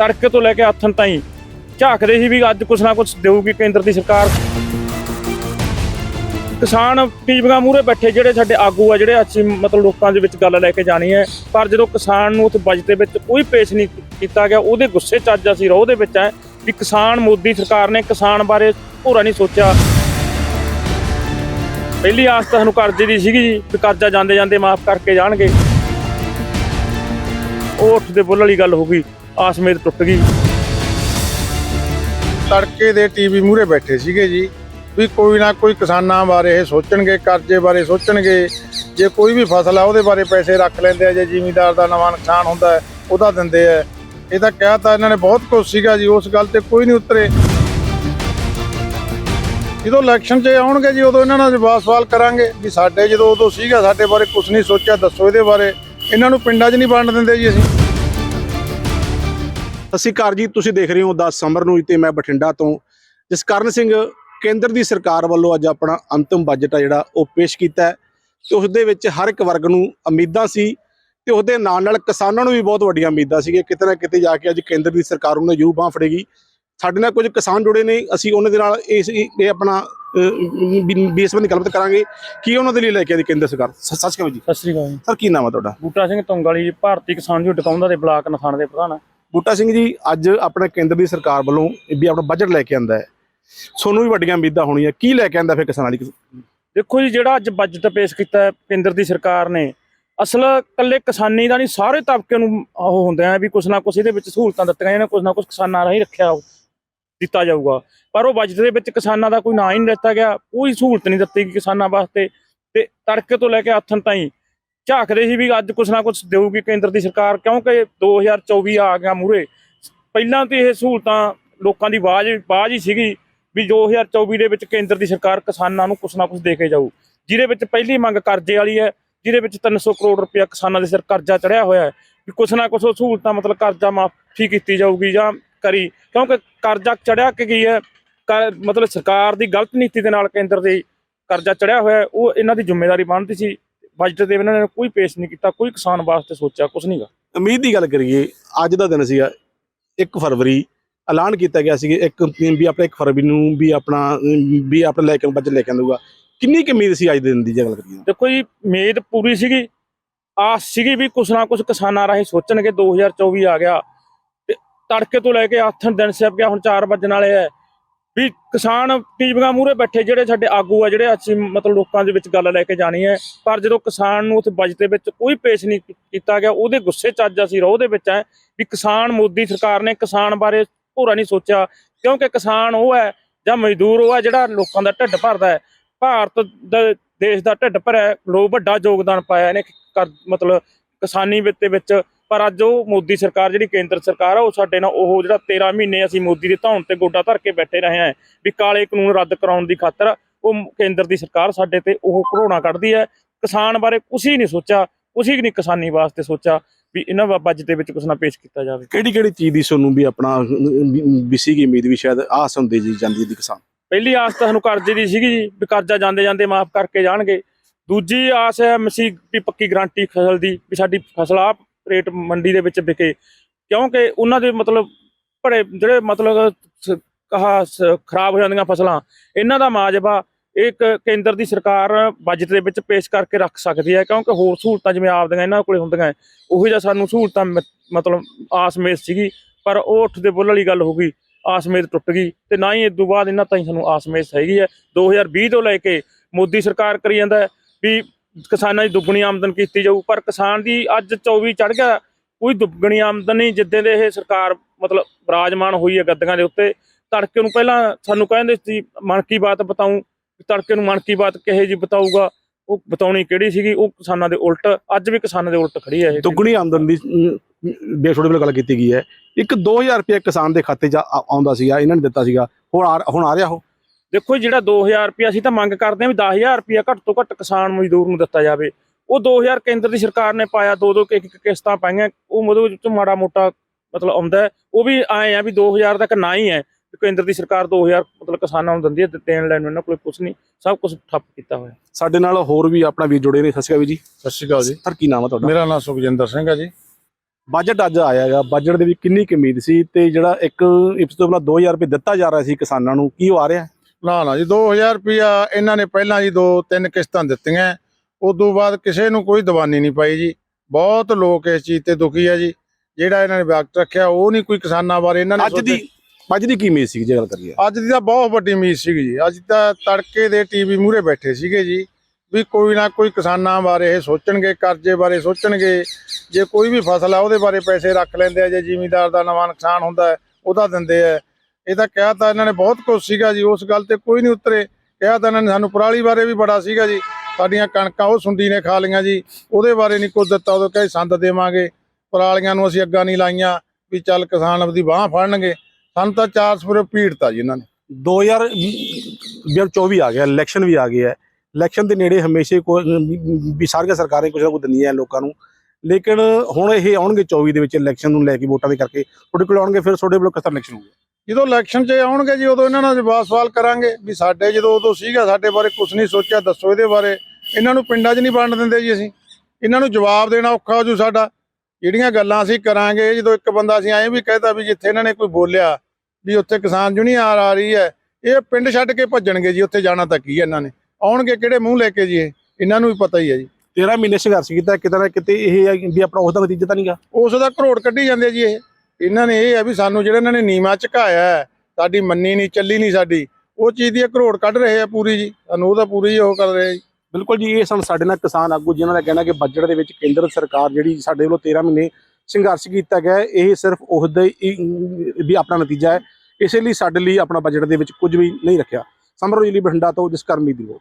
ਤੜਕੇ ਤੋਂ ਲੈ ਕੇ ਆਥਣ ਤਾਈਂ ਝਾਕਦੇ ਸੀ ਵੀ ਅੱਜ ਕੁਛ ਨਾ ਕੁਛ ਦੇਊਗੀ ਕੇਂਦਰ ਦੀ ਸਰਕਾਰ। ਕਿਸਾਨ ਟੀਵੀਆਂ ਮੂਹਰੇ ਬੈਠੇ ਜਿਹੜੇ ਸਾਡੇ ਆਗੂ ਆ, ਜਿਹੜੇ ਅਸੀਂ ਮਤਲਬ ਲੋਕਾਂ ਦੇ ਵਿੱਚ ਗੱਲ ਲੈ ਕੇ ਜਾਣੀ ਹੈ, ਪਰ ਜਦੋਂ ਕਿਸਾਨ ਨੂੰ ਉੱਥੇ ਬਜਟ ਦੇ ਵਿੱਚ ਕੋਈ ਪੇਸ਼ ਨਹੀਂ ਕੀਤਾ ਗਿਆ, ਉਹਦੇ ਗੁੱਸੇ ਚ ਅੱਜ ਅਸੀਂ ਰੋਹ ਦੇ ਵਿੱਚ ਹੈ ਵੀ ਕਿਸਾਨ ਮੋਦੀ ਸਰਕਾਰ ਨੇ ਕਿਸਾਨ ਬਾਰੇ ਪੂਰਾ ਨਹੀਂ ਸੋਚਿਆ। ਪਹਿਲੀ ਆਸ ਤਾਂ ਸਾਨੂੰ ਕਰਜ਼ੇ ਦੀ ਸੀਗੀ ਜੀ, ਵੀ ਕਰਜ਼ਾ ਜਾਂਦੇ ਜਾਂਦੇ ਮਾਫ ਕਰਕੇ ਜਾਣਗੇ। ਉਹ ਉੱਠ ਦੇ ਬੁੱਲ ਵਾਲੀ ਗੱਲ ਹੋ ਗਈ। ਆਸ ਮੇਰ ਟੁੱਟ ਗਈ। ਤੜਕੇ ਦੇ ਟੀਵੀ ਮੂਹਰੇ ਬੈਠੇ ਸੀਗੇ ਜੀ, ਵੀ ਕੋਈ ਨਾ ਕੋਈ ਕਿਸਾਨਾਂ ਬਾਰੇ ਇਹ ਸੋਚਣਗੇ, ਕਰਜ਼ੇ ਬਾਰੇ ਸੋਚਣਗੇ। ਜੇ ਕੋਈ ਵੀ ਫਸਲ ਆ, ਉਹਦੇ ਬਾਰੇ ਪੈਸੇ ਰੱਖ ਲੈਂਦੇ ਆ, ਜੇ ਜ਼ਿਮੀਂਦਾਰ ਦਾ ਨਵਾਂ ਨੁਕਸਾਨ ਹੁੰਦਾ ਉਹਦਾ ਦਿੰਦੇ ਆ। ਇਹ ਤਾਂ ਕਹਿ ਤਾ ਇਹਨਾਂ ਨੇ ਬਹੁਤ ਕੁਝ ਸੀਗਾ ਜੀ, ਉਸ ਗੱਲ ਤੇ ਕੋਈ ਨਹੀਂ ਉਤਰੇ। ਜਦੋਂ ਇਲੈਕਸ਼ਨ 'ਚ ਆਉਣਗੇ ਜੀ, ਉਦੋਂ ਇਹਨਾਂ ਨਾਲ ਜਵਾਬ ਸਵਾਲ ਕਰਾਂਗੇ, ਵੀ ਸਾਡੇ ਜਦੋਂ ਉਦੋਂ ਸੀਗਾ, ਸਾਡੇ ਬਾਰੇ ਕੁਝ ਨਹੀਂ ਸੋਚਿਆ, ਦੱਸੋ ਇਹਦੇ ਬਾਰੇ। ਇਹਨਾਂ ਨੂੰ ਪਿੰਡਾਂ 'ਚ ਨਹੀਂ ਵੰਡ ਦਿੰਦੇ ਜੀ ਅਸੀਂ। ਸਤਿ ਸ਼੍ਰੀ ਅਕਾਲ ਜੀ ਤੁਸੀਂ ਦੇਖ ਰਹੇ ਹੋ 10 ਸਮਰ ਨੂੰ ਤੇ ਮੈਂ ਬਠਿੰਡਾ ਤੋਂ। ਜਸਕਰਨ ਸਿੰਘ ਕੇਂਦਰ ਦੀ ਸਰਕਾਰ ਵੱਲੋਂ ਅੱਜ ਆਪਣਾ ਅੰਤਿਮ ਬਜਟ ਆ ਜਿਹੜਾ ਉਹ ਪੇਸ਼ ਕੀਤਾ ਹੈ। ਤੇ ਉਸ ਦੇ ਵਿੱਚ ਹਰ ਇੱਕ ਵਰਗ ਨੂੰ ਉਮੀਦਾਂ ਸੀ ਤੇ ਉਹਦੇ ਨਾਲ ਨਾਲ ਕਿਸਾਨਾਂ ਨੂੰ ਵੀ ਬਹੁਤ ਵੱਡੀਆਂ ਉਮੀਦਾਂ ਸੀਗੀਆਂ। ਕਿਤੇ ਨਾ ਕਿਤੇ ਜਾ ਕੇ ਅੱਜ ਕੇਂਦਰ ਦੀ ਸਰਕਾਰ ਉਹਨਾਂ ਯੂ ਬਾਂਹ ਫੜੇਗੀ। ਸਾਡੇ ਨਾਲ ਕੁਝ ਕਿਸਾਨ ਜੁੜੇ ਨੇ ਅਸੀਂ ਉਹਨਾਂ ਦੇ ਨਾਲ ਇਸ ਇਹ ਆਪਣਾ ਬੀਐਸ ਬੰਦੀ ਗੱਲਬਾਤ ਕਰਾਂਗੇ। ਕੀ ਉਹਨਾਂ ਦੇ ਲਈ ਲੈ ਕੇ ਆਦੀ ਕੇਂਦਰ ਸਰਕਾਰ? ਸ- ਸਤਿ ਸ਼੍ਰੀ ਅਕਾਲ ਜੀ। ਸਤਿ ਸ੍ਰੀ ਅਕਾਲ ਜੀ। ਸਰ ਕੀ ਨਾਮ ਹੈ ਤੁਹਾਡਾ? ਬੂਟਾ ਸਿੰਘ ਤੁੰਗਾਲੀ ਭਾਰਤੀ ਕਿਸਾਨ ਯੂਨੀਅਨ ਟਕਾਉਂਦਾ ਦੇ ਬਲਾਕ ਨਥਾਣ ਦੇ ਪ੍ਰਧਾਨ ਆ। ਬੂਟਾ ਸਿੰਘ ਜੀ, ਅੱਜ ਆਪਣਾ ਕੇਂਦਰ ਦੀ ਸਰਕਾਰ ਵੱਲੋਂ ਵੀ ਆਪਣਾ ਬਜਟ ਲੈ ਕੇ ਆਂਦਾ ਹੈ। ਤੁਹਾਨੂੰ ਵੀ ਵੱਡੀਆਂ ਉਮੀਦਾਂ ਹੋਣੀਆਂ, ਕੀ ਲੈ ਕੇ ਆਂਦਾ ਫਿਰ ਕਿਸਾਨਾਂ ਲਈ ਦੇਖੋ ਜੀ, ਜਿਹੜਾ ਅੱਜ ਬਜਟ ਪੇਸ਼ ਕੀਤਾ ਕੇਂਦਰ ਦੀ ਸਰਕਾਰ ਨੇ, ਅਸਲ ਕੱਲੇ ਕਿਸਾਨੀ ਦਾ ਨਹੀਂ, ਸਾਰੇ ਤਬਕੇ ਨੂੰ ਉਹ ਹੁੰਦੇ ਆ ਵੀ ਕੁਛ ਨਾ ਕੁਛ ਇਹਦੇ ਵਿੱਚ ਸਹੂਲਤਾਂ ਦਿੱਤੀਆਂ ਜਾਂਦੀਆਂ ਕੁਛ ਨਾ ਕੁਛ ਕਿਸਾਨਾਂ ਰਾਹੀਂ ਰੱਖਿਆ ਦਿੱਤਾ ਜਾਊਗਾ। ਪਰ ਉਹ ਬਜਟ ਦੇ ਵਿੱਚ ਕਿਸਾਨਾਂ ਦਾ ਕੋਈ ਨਾਂ ਹੀ ਨਹੀਂ ਦਿੱਤਾ ਗਿਆ, ਕੋਈ ਸਹੂਲਤ ਨਹੀਂ ਦਿੱਤੀ ਗਈ ਕਿਸਾਨਾਂ ਵਾਸਤੇ। ਤੇ ਤੜਕੇ ਤੋਂ ਲੈ ਕੇ ਆਥਣ ਤਾਈਂ ਝਾਕਦੇ ਸੀ ਵੀ ਅੱਜ ਕੁਛ ਨਾ ਕੁਛ ਦੇਊਗੀ ਕੇਂਦਰ ਦੀ ਸਰਕਾਰ, ਕਿਉਂਕਿ 2024 ਆ ਗਿਆ ਮੂਰੇ ਪਹਿਲਾਂ ਤੇ ਇਹ ਸਹੂਲਤਾਂ ਲੋਕਾਂ ਦੀ ਆਵਾਜ਼ ਆਵਾਜ਼ ਹੀ ਸੀਗੀ ਵੀ 2024 ਦੇ ਵਿੱਚ ਕੇਂਦਰ ਦੀ ਸਰਕਾਰ ਕਿਸਾਨਾਂ ਨੂੰ ਕੁਛ ਨਾ ਕੁਛ ਦੇ ਕੇ ਜਾਊ। ਜਿਹਦੇ ਵਿੱਚ ਪਹਿਲੀ ਮੰਗ ਕਰਜ਼ੇ ਵਾਲੀ ਹੈ, ਜਿਹਦੇ ਵਿੱਚ 300 ਕਰੋੜ ਰੁਪਇਆ ਕਿਸਾਨਾਂ ਦੇ ਸਿਰ ਕਰਜ਼ਾ ਚੜਿਆ ਹੋਇਆ ਹੈ। ਵੀ ਕੁਛ ਨਾ ਕੁਛ ਉਹ ਸਹੂਲਤਾਂ, ਮਤਲਬ ਕਰਜ਼ਾ ਮਾਫੀ ਕੀਤੀ ਜਾਊਗੀ ਜਾਂ ਕਰੀ। ਕਿਉਂਕਿ ਕਰਜ਼ਾ ਚੜਿਆ ਕਿ ਗਈ ਹੈ? ਕਰ- ਮਤਲਬ ਸਰਕਾਰ ਦੀ ਗਲਤ ਨੀਤੀ ਦੇ ਨਾਲ ਕੇਂਦਰ ਦੇ ਕਰਜ਼ਾ ਚੜਿਆ ਹੋਇਆ ਉਹ ਇਹਨਾਂ ਦੀ ਜ਼ਿੰਮੇਵਾਰੀ ਬਣਦੀ ਸੀ। ਬਜਟ ਦੇ ਇਹਨਾਂ ਨੇ ਕੋਈ ਪੇਸ਼ ਨਹੀਂ ਕੀਤਾ ਕੋਈ ਕਿਸਾਨ ਵਾਸਤੇ ਸੋਚਿਆ ਕੁਛ ਨਹੀਂਗਾ ਉਮੀਦ ਦੀ ਗੱਲ ਕਰੀਏ ਅੱਜ ਦਾ ਦਿਨ ਸੀਗਾ 1 ਫਰਵਰੀ ਐਲਾਨ ਕੀਤਾ ਗਿਆ ਸੀ ਇੱਕ ਵੀ ਆਪਣਾ 1 ਫਰਵਰੀ ਨੂੰ ਵੀ ਆਪਣਾ ਵੀ ਆਪਣਾ ਲੈ ਕੇ ਬਜਟ ਲੈ ਕੇ ਆਂਦੂਗਾ ਕਿੰਨੀ ਕੁ ਉਮੀਦ ਸੀ ਅੱਜ ਦੇ ਦਿਨ ਦੀ ਜੇ ਗੱਲ ਕਰੀਏ ਦੇਖੋ ਜੀ ਉਮੀਦ ਪੂਰੀ ਸੀਗੀ ਆਸ ਸੀਗੀ ਵੀ ਕੁਛ ਨਾ ਕੁਛ ਕਿਸਾਨਾਂ ਰਾਹੀਂ ਸੋਚਣਗੇ 2024 ਆ ਗਿਆ ਤੇ ਤੜਕੇ ਤੋਂ ਲੈ ਕੇ ਆਥਣ ਦਿਨ ਸਿਪ ਗਿਆ ਹੁਣ 4 ਵਜਣ ਵਾਲੇ ਐ ਵੀ ਕਿਸਾਨ ਟੀਵੀਆਂ ਮੂਹਰੇ ਬੈਠੇ ਜਿਹੜੇ ਸਾਡੇ ਆਗੂ ਆ, ਜਿਹੜੇ ਅਸੀਂ ਮਤਲਬ ਲੋਕਾਂ ਦੇ ਵਿੱਚ ਗੱਲ ਲੈ ਕੇ ਜਾਣੀ ਹੈ, ਪਰ ਜਦੋਂ ਕਿਸਾਨ ਨੂੰ ਉੱਥੇ ਬਜਟ ਦੇ ਵਿੱਚ ਕੋਈ ਪੇਸ਼ ਨਹੀਂ ਕੀਤਾ ਗਿਆ, ਉਹਦੇ ਗੁੱਸੇ ਚ ਅੱਜ ਅਸੀਂ ਰੋਹ ਦੇ ਵਿੱਚ ਹੈ ਵੀ ਕਿਸਾਨ ਮੋਦੀ ਸਰਕਾਰ ਨੇ ਕਿਸਾਨ ਬਾਰੇ ਪੂਰਾ ਨਹੀਂ ਸੋਚਿਆ, ਕਿਉਂਕਿ ਕਿਸਾਨ ਉਹ ਹੈ ਜਾਂ ਮਜ਼ਦੂਰ ਉਹ ਹੈ ਜਿਹੜਾ ਲੋਕਾਂ ਦਾ ਢਿੱਡ ਭਰਦਾ ਹੈ। ਭਾਰਤ ਦਾ ਦੇਸ਼ ਦਾ ਢਿੱਡ ਭਰਿਆ, ਲੋਕ ਵੱਡਾ ਯੋਗਦਾਨ ਪਾਇਆ ਇਹਨੇ ਕਰ- ਮਤਲਬ ਕਿਸਾਨੀ ਵਿੱਤ ਦੇ ਵਿੱਚ ਪਰ ਅੱਜ ਉਹ ਮੋਦੀ ਸਰਕਾਰ ਜਿਹੜੀ ਕੇਂਦਰ ਸਰਕਾਰ ਆ ਉਹ ਸਾਡੇ ਨਾਲ ਉਹ ਜਿਹੜਾ 13 ਮਹੀਨੇ ਅਸੀਂ ਮੋਦੀ ਦੇ ਧੌਣ ਤੇ ਗੋਡਾ ਧਰ ਕੇ ਬੈਠੇ ਰਹੇ ਹਾਂ ਵੀ ਕਾਲੇ ਕਾਨੂੰਨ ਰੱਦ ਕਰਾਉਣ ਦੀ ਖਾਤਰ ਉਹ ਕੇਂਦਰ ਦੀ ਸਰਕਾਰ ਸਾਡੇ ਤੇ ਉਹ ਘਰੋਣਾ ਕੱਢਦੀ ਹੈ। ਕਿਸਾਨ ਬਾਰੇ ਕੁਛ ਹੀ ਨਹੀਂ ਸੋਚਿਆ ਕੁਛ ਹੀ ਨਹੀਂ ਕਿਸਾਨੀ ਵਾਸਤੇ ਸੋਚਿਆ ਵੀ ਇਹਨਾਂ ਬਜਟ ਦੇ ਵਿੱਚ ਕੁਛ ਨਾ ਪੇਸ਼ ਕੀਤਾ ਜਾਵੇ। ਕਿਹੜੀ ਕਿਹੜੀ ਚੀਜ਼ ਦੀ ਤੁਹਾਨੂੰ ਵੀ ਆਪਣਾ ਵੀ ਸੀਗੀ ਉਮੀਦ ਵੀ ਸ਼ਾਇਦ ਆਸ ਹੁੰਦੀ ਜੀ ਜਾਂਦੀ ਦੀ ਕਿਸਾਨ? ਪਹਿਲੀ ਆਸ ਤਾਂ ਸਾਨੂੰ ਕਰਜ਼ੇ ਦੀ ਸੀਗੀ ਜੀ ਵੀ ਕਰਜ਼ਾ ਜਾਂਦੇ ਜਾਂਦੇ ਮਾਫ ਕਰਕੇ ਜਾਣਗੇ। ਦੂਜੀ ਆਸ ਹੈ ਮਸੀ ਵੀ ਪੱਕੀ ਗਾਰੰਟੀ ਫਸਲ ਦੀ ਵੀ ਸਾਡੀ ਫਸਲ ਆ ਰੇਟ ਮੰਡੀ ਦੇ ਵਿੱਚ ਵਿਕੇ। ਕਿਉਂਕਿ ਉਹਨਾਂ ਦੇ ਮਤਲਬ ਭੜੇ ਜਿਹੜੇ ਮਤਲਬ ਕਹਾ ਖਰਾਬ ਹੋ ਜਾਂਦੀਆਂ ਫਸਲਾਂ, ਇਹਨਾਂ ਦਾ ਮਾਜਬਾ ਇੱਕ ਕੇਂਦਰ ਦੀ ਸਰਕਾਰ ਬਜਟ ਦੇ ਵਿੱਚ ਪੇਸ਼ ਕਰਕੇ ਰੱਖ ਸਕਦੀ ਹੈ, ਕਿਉਂਕਿ ਹੋਰ ਸਹੂਲਤਾਂ ਜਿਵੇਂ ਆਪਦੀਆਂ ਇਹਨਾਂ ਕੋਲੇ ਹੁੰਦੀਆਂ, ਉਹੀ ਜਿਹਾ ਸਾਨੂੰ ਸਹੂਲਤਾਂ ਮਤਲਬ ਆਸ ਮੇਜ਼ ਸੀਗੀ, ਪਰ ਉਹ ਉੱਠ ਦੇ ਬੁੱਲ ਵਾਲੀ ਗੱਲ ਹੋ ਗਈ ਆਸਮੇਜ਼ ਟੁੱਟ ਗਈ ਤੇ ਨਾ ਹੀ ਇਸ ਤੋਂ ਬਾਅਦ ਇਹਨਾਂ ਤਾਈਂ ਸਾਨੂੰ ਆਸ ਮੇਜ਼ ਹੈਗੀ ਹੈ। 2020 ਤੋਂ ਲੈ ਕੇ ਮੋਦੀ ਸਰਕਾਰ ਕਰੀ ਜਾਂਦਾ ਵੀ ਕਿਸਾਨਾਂ ਦੀ ਦੁੱਗਣੀ ਆਮਦਨ ਕੀਤੀ ਜਾਊ, ਪਰ ਕਿਸਾਨ ਦੀ ਅੱਜ 24 ਚੜ ਗਿਆ, ਕੋਈ ਦੁੱਗਣੀ ਆਮਦਨ ਨਹੀਂ, ਜਿੱਦਾਂ ਦੇ ਇਹ ਸਰਕਾਰ ਮਤਲਬ ਬਰਾਜਮਾਨ ਹੋਈ ਹੈ ਗੱਦੀਆਂ ਦੇ ਉੱਤੇ, ਤੜਕੇ ਨੂੰ ਪਹਿਲਾਂ ਸਾਨੂੰ ਕਹਿੰਦੇ ਸੀ, ਮਨ ਕੀ ਬਾਤ ਬਤਾਉਂ ਤੜਕੇ ਨੂੰ ਮਨ ਕੀ ਬਾਤ ਕਿਹੇ ਜੀ ਬਤਾਊਗਾ, ਉਹ ਬਤਾਉਣੀ ਕਿਹੜੀ ਸੀਗੀ, ਉਹ ਕਿਸਾਨਾਂ ਦੇ ਉਲਟ, ਅੱਜ ਵੀ ਕਿਸਾਨਾਂ ਦੇ ਉਲਟ ਖੜੀ ਹੈ ਇਹ। ਦੁੱਗਣੀ ਆਮਦਨ ਦੀ ਬੇਛੋੜੇ ਵੱਲ ਗੱਲ ਕੀਤੀ ਗਈ ਹੈ। ਇੱਕ 2000 ਰੁਪਏ ਕਿਸਾਨ ਦੇ ਖਾਤੇ 'ਚ ਆਉਂਦਾ ਸੀਗਾ, ਇਹਨਾਂ ਨੇ ਦਿੱਤਾ ਸੀਗਾ, ਹੁਣ ਹੁਣ ਆ ਰਿਹਾ ਉਹ। ਦੇਖੋ ਜਿਹੜਾ 2000 ਰੁਪਿਆ ਅਸੀਂ ਤਾਂ ਮੰਗ ਕਰਦੇ ਹਾਂ ਵੀ 10000 ਰੁਪਿਆ ਘੱਟ ਤੋਂ ਘੱਟ ਕਿਸਾਨ ਮਜ਼ਦੂਰ ਨੂੰ ਦਿੱਤਾ ਜਾਵੇ। ਉਹ 2000 ਕੇਂਦਰ ਦੀ ਸਰਕਾਰ ਨੇ ਪਾਇਆ ਦੋ ਦੋ ਇੱਕ ਇੱਕ ਕਿਸ਼ਤਾਂ ਪਾਈਆਂ ਉਹ ਮਦੋਂ ਵਿੱਚ ਮਾੜਾ ਮੋਟਾ ਮਤਲਬ ਆਉਂਦਾ ਹੈ। ਉਹ ਵੀ ਆਏ ਆ ਵੀ 2000 ਤੱਕ ਨਾ ਹੀ ਹੈ। ਵੀ ਕੇਂਦਰ ਦੀ ਸਰਕਾਰ 2000 ਮਤਲਬ ਕਿਸਾਨਾਂ ਨੂੰ ਦਿੰਦੀ ਹੈ ਤੇ ਦੇਣ ਲੈਣ ਨੂੰ ਇਹਨਾਂ ਕੋਲ ਕੁਝ ਨਹੀਂ। ਸਭ ਕੁਝ ਠੱਪ ਕੀਤਾ ਹੋਇਆ। ਸਾਡੇ ਨਾਲ ਹੋਰ ਵੀ ਆਪਣਾ ਵੀਰ ਜੁੜੇ ਨੇ। ਸਤਿ ਸ਼੍ਰੀ ਅਕਾਲ ਵੀਰ ਜੀ। ਸਤਿ ਸ਼੍ਰੀ ਅਕਾਲ ਜੀ। ਸਰ ਕੀ ਨਾਮ ਹੈ ਤੁਹਾਡਾ? ਮੇਰਾ ਨਾਮ ਸੁਖਜਿੰਦਰ ਸਿੰਘ ਹੈ ਜੀ। ਬਜਟ ਅੱਜ ਆਇਆ ਹੈਗਾ। ਬਜਟ ਦੇ ਵਿੱਚ ਕਿੰਨੀ ਕੁ ਉਮੀਦ ਸੀ ਤੇ ਜਿਹੜਾ ਇੱਕ ਇਸ ਤੋਂ ਪਹਿਲਾਂ 2000 ਰੁਪਏ ਦਿੱਤਾ ਜਾ ਰਿਹਾ ਸੀ ਕਿਸਾਨਾਂ ਨੂੰ ਕੀ ਉਹ ਆ ਰਿਹਾ? ਨਾ ਨਾ ਜੀ 2000 ਰੁਪਿਆ ਇਹਨਾਂ ਨੇ ਪਹਿਲਾਂ ਜੀ ਦੋ ਤਿੰਨ ਕਿਸ਼ਤਾਂ ਦਿੱਤੀਆਂ। ਉਦੋਂ ਬਾਅਦ ਕਿਸੇ ਨੂੰ ਕੋਈ ਦੀਵਾਨੀ ਨਹੀਂ ਪਾਈ ਜੀ। ਬਹੁਤ ਲੋਕ ਇਸ ਚੀਜ਼ ਤੇ ਦੁਖੀ ਹੈ ਜੀ। ਜਿਹੜਾ ਇਹਨਾਂ ਨੇ ਵਕਤ ਰੱਖਿਆ ਉਹ ਨਹੀਂ ਕੋਈ ਕਿਸਾਨਾਂ ਬਾਰੇ ਇਹਨਾਂ ਨੇ ਅੱਜ ਦੀ ਅੱਜ ਦੀ ਕੀ ਉਮੀਦ ਸੀ ਜੇ ਗੱਲ ਕਰੀਏ? ਅੱਜ ਦੀ ਤਾਂ ਬਹੁਤ ਵੱਡੀ ਉਮੀਦ ਸੀਗੀ ਜੀ। ਅੱਜ ਤਾਂ ਤੜਕੇ ਦੇ ਟੀਵੀ ਮੂਹਰੇ ਬੈਠੇ ਸੀਗੇ ਜੀ ਵੀ ਕੋਈ ਨਾ ਕੋਈ ਕਿਸਾਨਾਂ ਬਾਰੇ ਇਹ ਸੋਚਣਗੇ ਕਰਜ਼ੇ ਬਾਰੇ ਸੋਚਣਗੇ। ਜੇ ਕੋਈ ਵੀ ਫਸਲ ਆ ਉਹਦੇ ਬਾਰੇ ਪੈਸੇ ਰੱਖ ਲੈਂਦੇ ਆ। ਜੇ ਜ਼ਿਮੀਂਦਾਰ ਦਾ ਨਵਾਂ ਨੁਕਸਾਨ ਹੁੰਦਾ ਉਹਦਾ ਦਿੰਦੇ ਆ। ਇਹ ਤਾਂ ਕਿਹਾ ਤਾਂ ਇਹਨਾਂ ਨੇ ਬਹੁਤ ਕੁਝ ਸੀਗਾ ਜੀ, ਉਸ ਗੱਲ ਤੇ ਕੋਈ ਨਹੀਂ ਉਤਰੇ। ਕਿਹਾ ਤਾਂ ਇਹਨਾਂ ਨੇ ਸਾਨੂੰ ਪਰਾਲੀ ਬਾਰੇ ਵੀ ਬੜਾ ਸੀਗਾ ਜੀ। ਸਾਡੀਆਂ ਕਣਕਾਂ ਉਹ ਸੁੰਡੀ ਨੇ ਖਾ ਲਈਆਂ ਜੀ, ਉਹਦੇ ਬਾਰੇ ਨਹੀਂ ਕੁਝ ਦਿੱਤਾ, ਉਦੋਂ ਕਹੇ ਸੰਦ ਦੇਵਾਂਗੇ। ਪਰਾਲੀਆਂ ਨੂੰ ਅਸੀਂ ਅੱਗਾ ਨਹੀਂ ਲਾਈਆਂ, ਵੀ ਚੱਲ ਕਿਸਾਨ ਆਪਦੀ ਬਾਹ ਫੜਨਗੇ। ਸਾਨੂੰ ਤਾਂ 400 ਰੁਪਏ ਭੀੜਤਾ ਜੀ ਇਹਨਾਂ ਨੇ। 2024 ਆ ਗਿਆ ਇਲੈਕਸ਼ਨ ਵੀ ਆ ਗਿਆ ਇਲੈਕਸ਼ਨ ਦੇ ਨੇੜੇ ਹਮੇਸ਼ਾ ਕੋਈ, ਵੀ ਸਾਰੀਆਂ ਸਰਕਾਰਾਂ ਕੁਝ ਨਾ ਕੁਝ ਦਿੰਦੀਆਂ ਲੋਕਾਂ ਨੂੰ। ਲੇਕਿਨ ਹੁਣ ਇਹ ਆਉਣਗੇ 24 ਦੇ ਵਿੱਚ ਇਲੈਕਸ਼ਨ ਨੂੰ ਲੈ ਕੇ ਵੋਟਾਂ ਦੇ ਕਰਕੇ, ਤੁਹਾਡੇ ਕੋਲ ਆਉਣਗੇ, ਫਿਰ ਤੁਹਾਡੇ ਵੱਲੋਂ ਕਿਸ ਤਰ੍ਹਾਂ ਇਲੈਕਸ਼ਨ ਹੋਊਗਾ? ਜਦੋਂ ਇਲੈਕਸ਼ਨ 'ਚ ਆਉਣਗੇ ਜੀ ਉਦੋਂ ਇਹਨਾਂ ਨਾਲ ਜਵਾਬ ਸਵਾਲ ਕਰਾਂਗੇ ਵੀ ਸਾਡੇ ਜਦੋਂ ਉਦੋਂ ਸੀਗਾ ਸਾਡੇ ਬਾਰੇ ਕੁਝ ਨਹੀਂ ਸੋਚਿਆ ਦੱਸੋ ਇਹਦੇ ਬਾਰੇ। ਇਹਨਾਂ ਨੂੰ ਪਿੰਡਾਂ 'ਚ ਨਹੀਂ ਵੰਡ ਦਿੰਦੇ ਜੀ ਅਸੀਂ। ਇਹਨਾਂ ਨੂੰ ਜਵਾਬ ਦੇਣਾ ਔਖਾ ਹੋ ਜੂ ਸਾਡਾ। ਜਿਹੜੀਆਂ ਗੱਲਾਂ ਅਸੀਂ ਕਰਾਂਗੇ ਜਦੋਂ ਇੱਕ ਬੰਦਾ ਅਸੀਂ ਐਂ ਵੀ ਕਹਿਤਾ ਵੀ ਜਿੱਥੇ ਇਹਨਾਂ ਨੇ ਕੋਈ ਬੋਲਿਆ ਵੀ ਉੱਥੇ ਕਿਸਾਨ ਯੂਨੀਅਨ ਆ ਆ ਰਹੀ ਹੈ ਇਹ ਪਿੰਡ ਛੱਡ ਕੇ ਭੱਜਣਗੇ ਜੀ ਉੱਥੇ ਜਾਣਾ ਤਾਂ ਕੀ ਹੈ ਇਹਨਾਂ ਨੇ। ਆਉਣਗੇ ਕਿਹੜੇ ਮੂੰਹ ਲੈ ਕੇ ਜੀ ਇਹ? ਇਹਨਾਂ ਨੂੰ ਵੀ ਪਤਾ ਹੀ ਹੈ ਜੀ। 13 ਮਹੀਨੇ ਸੰਘਰਸ਼ ਕੀਤਾ ਕਿਤੇ ਨਾ ਕਿਤੇ ਇਹ ਹੈ ਵੀ ਆਪਣਾ ਉਸ ਦਾ ਨਤੀਜਾ ਤਾਂ ਨਹੀਂਗਾ ਉਸ ਦਾ ਘਰੋੜ ਕੱਢੀ ਜਾਂਦੇ ਜੀ ਇਹ। ਇਹਨਾਂ ਨੇ ਇਹ ਹੈ ਵੀ ਸਾਨੂੰ ਜਿਹੜਾ ਇਹਨਾਂ ਨੇ ਨੀਮਾ ਝੁਕਾਇਆ ਸਾਡੀ ਮੰਨੀ ਨਹੀਂ, ਚੱਲੀ ਨਹੀਂ ਸਾਡੀ, ਉਹ ਚੀਜ਼ ਦੀ ਘਰੋੜ ਕੱਢ ਰਹੇ ਆ ਪੂਰੀ ਜੀ, ਸਾਨੂੰ ਉਹਦਾ ਪੂਰੀ ਉਹ ਕਰ ਰਹੇ ਆ ਜੀ। ਬਿਲਕੁਲ ਜੀ, ਇਹ ਸਨ ਸਾਡੇ ਨਾਲ ਕਿਸਾਨ ਆਗੂ, ਜਿਨ੍ਹਾਂ ਦਾ ਕਹਿਣਾ ਕਿ ਬਜਟ ਦੇ ਵਿੱਚ ਕੇਂਦਰ ਸਰਕਾਰ ਜਿਹੜੀ ਸਾਡੇ ਵੱਲੋਂ 13 ਮਹੀਨੇ ਸੰਘਰਸ਼ ਕੀਤਾ ਗਿਆ ਇਹ ਸਿਰਫ ਉਹਦੇ ਵੀ ਆਪਣਾ ਨਤੀਜਾ ਹੈ, ਇਸੇ ਲਈ ਸਾਡੇ ਲਈ ਆਪਣਾ ਬਜਟ ਦੇ ਵਿੱਚ ਕੁਝ ਵੀ ਨਹੀਂ ਰੱਖਿਆ। ਸਮਰੋਜਲੀ ਬਠਿੰਡਾ ਤੋਂ ਜਿਸਕਰਮੀ ਦੀ ਲੋੜ